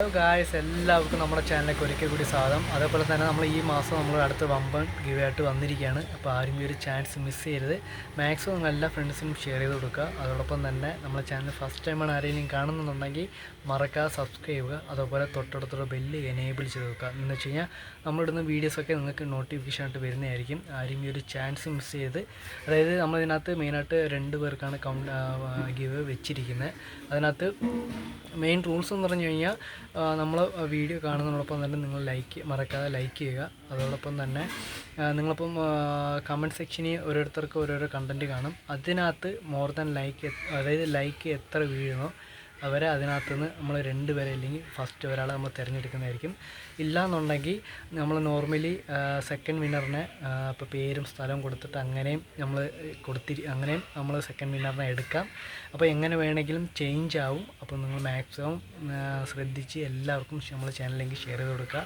Hello guys എല്ലാവർക്കും നമ്മുടെ ചാനലിലേക്ക് ഒരിക്കൽ കൂടി സ്വാഗതം. അതേപോലെ തന്നെ നമ്മൾ ഈ മാസം നമ്മൾ അടുത്ത വമ്പൻ ഗിവ് ആയിട്ട് വന്നിരിക്കുകയാണ്. അപ്പോൾ ആരും ഈ ഒരു ചാൻസ് മിസ് ചെയ്യരുത്. മാക്സിമം എല്ലാ ഫ്രണ്ട്സിനും ഷെയർ ചെയ്ത് കൊടുക്കുക. അതോടൊപ്പം തന്നെ നമ്മുടെ ചാനൽ ഫസ്റ്റ് ടൈമാണ് ആരെങ്കിലും കാണുന്നുണ്ടെങ്കിൽ മറക്കാതെ സബ്സ്ക്രൈബ് ചെയ്യുക. അതേപോലെ തൊട്ടടുത്തുള്ള ബെല്ല് എനേബിൾ ചെയ്ത് വെക്കുക. എന്ന് വെച്ച് കഴിഞ്ഞാൽ നമ്മളിടുന്ന വീഡിയോസൊക്കെ നിങ്ങൾക്ക് നോട്ടിഫിക്കേഷൻ ആയിട്ട് വരുന്നതായിരിക്കും. ആരും ഈ ഒരു ചാൻസ് മിസ് ചെയ്ത് അതായത് നമ്മളിതിനകത്ത് മെയിനായിട്ട് രണ്ട് പേർക്കാണ് കൗണ്ട് ഗിവ് വെച്ചിരിക്കുന്നത്. അതിനകത്ത് മെയിൻ റൂൾസ് എന്ന് പറഞ്ഞു കഴിഞ്ഞാൽ നമ്മൾ വീഡിയോ കാണുന്നതിനോടൊപ്പം തന്നെ നിങ്ങൾ ലൈക്ക് മറക്കാതെ ലൈക്ക് ചെയ്യുക. അതോടൊപ്പം തന്നെ നിങ്ങളിപ്പം കമന്റ് സെക്ഷനിൽ ഓരോരുത്തർക്ക് ഓരോരോ കണ്ടന്റ് കാണും. അതിനകത്ത് മോർ ദാൻ ലൈക്ക് അതായത് ലൈക്ക് എത്ര വീഴുന്നോ അവരെ അതിനകത്ത് നിന്ന് നമ്മൾ രണ്ട് പേരെ അല്ലെങ്കിൽ ഫസ്റ്റ് ഒരാളെ നമ്മൾ തിരഞ്ഞെടുക്കുന്നതായിരിക്കും. ഇല്ലാന്നുണ്ടെങ്കിൽ നമ്മൾ നോർമലി സെക്കൻഡ് വിന്നറിനെ ഇപ്പോൾ പേരും സ്ഥലവും കൊടുത്തിട്ട് അങ്ങനെയും നമ്മൾ കൊടുത്തി അങ്ങനെയും നമ്മൾ സെക്കൻഡ് വിന്നറിനെ എടുക്കാം. അപ്പോൾ എങ്ങനെ വേണമെങ്കിലും ചേഞ്ച് ആവും. അപ്പോൾ നിങ്ങൾ മാക്സിമം ശ്രദ്ധിച്ച് എല്ലാവർക്കും നമ്മൾ ചാനലിലേക്ക് ഷെയർ ചെയ്ത് കൊടുക്കുക.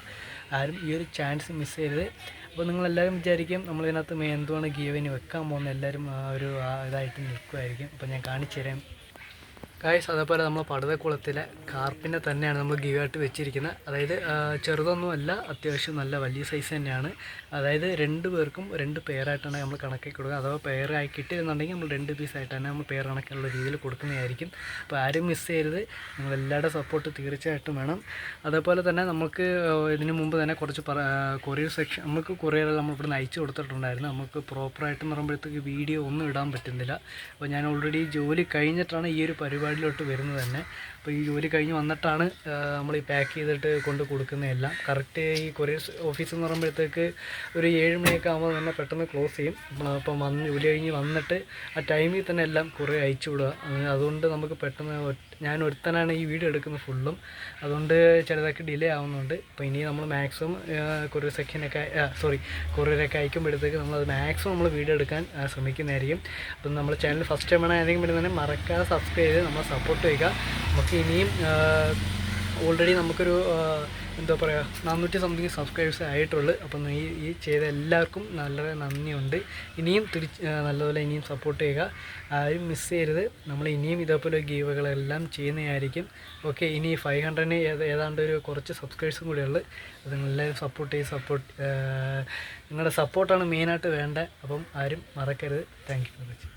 ആരും ഈ ഒരു ചാൻസ് മിസ് ചെയ്ത് അപ്പോൾ നിങ്ങളെല്ലാവരും വിചാരിക്കും നമ്മളിതിനകത്ത് എന്തുവാണ് ഗീവന് വെക്കാൻ പോകുന്നത്. എല്ലാവരും ഒരു ഇതായിട്ട് നിൽക്കുമായിരിക്കും അപ്പോൾ ഞാൻ കാണിച്ചു തരാം ഗായ്സ് അതേപോലെ നമ്മൾ പടുതക്കുളത്തിലെ കാർപ്പിനെ തന്നെയാണ് നമ്മൾ ഗീവായിട്ട് വെച്ചിരിക്കുന്നത്. അതായത് ചെറുതൊന്നുമല്ല അത്യാവശ്യം നല്ല വലിയ സൈസ് തന്നെയാണ്. അതായത് രണ്ട് പേർക്കും രണ്ട് പേരായിട്ടാണ് നമ്മൾ കണക്കാക്കി കൊടുക്കുക. അഥവാ പെയറായി കിട്ടിയിരുന്നുണ്ടെങ്കിൽ നമ്മൾ രണ്ട് പീസായിട്ട് തന്നെ നമ്മൾ പേർ കണക്കുള്ള രീതിയിൽ കൊടുക്കുന്നതായിരിക്കും. അപ്പോൾ ആരും മിസ് ചെയ്യരുത്. നിങ്ങളെല്ലാവരുടെ സപ്പോർട്ട് തീർച്ചയായിട്ടും വേണം. അതേപോലെ തന്നെ നമുക്ക് ഇതിന് മുമ്പ് തന്നെ കുറച്ച് കൊറിയർ സെക്ഷൻ നമുക്ക് കൊറിയർ നമ്മൾ ഇവിടെ അയച്ചു കൊടുത്തിട്ടുണ്ടായിരുന്നു. നമുക്ക് പ്രോപ്പറായിട്ട് പറയുമ്പോഴത്തേക്ക് വീഡിയോ ഒന്നും ഇടാൻ പറ്റുന്നില്ല. അപ്പോൾ ഞാൻ ഓൾറെഡി ജോലി കഴിഞ്ഞിട്ടാണ് ഈ ഒരു പരിപാടിയിലോട്ട് വരുന്നത് തന്നെ. അപ്പോൾ ഈ ജോലി കഴിഞ്ഞ് വന്നിട്ടാണ് നമ്മൾ ഈ പാക്ക് ചെയ്തിട്ട് കൊണ്ട് കൊടുക്കുന്നതെല്ലാം കറക്റ്റ് ഈ കൊറിയർ ഓഫീസ് എന്ന് പറയുമ്പോഴത്തേക്ക് ഒരു ഏഴ് മണിയൊക്കെ ആകുമ്പോൾ തന്നെ പെട്ടെന്ന് ക്ലോസ് ചെയ്യും. അപ്പം വന്ന് ജോലി കഴിഞ്ഞ് വന്നിട്ട് ആ ടൈമിൽ തന്നെ എല്ലാം കുറേ അയച്ചു വിടുക. അത് അതുകൊണ്ട് നമുക്ക് പെട്ടെന്ന് ഞാൻ ഒരുത്തനാണ് ഈ വീഡിയോ എടുക്കുന്നത് ഫുള്ളും അതുകൊണ്ട് ചിലതൊക്കെ ഡിലേ ആവുന്നുണ്ട്. അപ്പോൾ ഇനി നമ്മൾ മാക്സിമം കുറേ സെക്കൻഡൊക്കെ സോറി കുറേരൊക്കെ അയക്കുമ്പോഴത്തേക്ക് നമ്മളത് മാക്സിമം നമ്മൾ വീഡിയോ എടുക്കാൻ ശ്രമിക്കുന്നതായിരിക്കും. അപ്പം നമ്മുടെ ചാനൽ ഫസ്റ്റ് ടൈം ആണ് ആരെങ്കിലും വരുന്നതിന് മറക്കാതെ സബ്സ്ക്രൈബ് ചെയ്ത് നമ്മളെ സപ്പോർട്ട് ചെയ്യുക. നമുക്ക് ഇനിയും ഓൾറെഡി നമുക്കൊരു എന്താ പറയുക നാനൂറ്റി സംതിങ് സബ്സ്ക്രൈബേഴ്സ് ആയിട്ടുള്ളു. അപ്പം ഈ ഈ ചെയ്ത എല്ലാവർക്കും നല്ല നന്ദിയുണ്ട്. ഇനിയും തിരിച്ച് നല്ലപോലെ ഇനിയും സപ്പോർട്ട് ചെയ്യുക. ആരും മിസ് ചെയ്യരുത്. നമ്മൾ ഇനിയും ഇതേപോലെ ഗീവുകളെല്ലാം ചെയ്യുന്നതായിരിക്കും. ഓക്കെ ഇനി ഫൈവ് ഹൺഡ്രഡിന് ഏതാണ്ട് ഒരു കുറച്ച് സബ്സ്ക്രൈബേഴ്സും കൂടെ ഉള്ളു അത് നിങ്ങളെല്ലാവരും സപ്പോർട്ട് ചെയ്ത് സപ്പോർട്ട് നിങ്ങളുടെ സപ്പോർട്ടാണ് മെയിനായിട്ട് വേണ്ടത്. അപ്പം ആരും മറക്കരുത്. Thank you for watching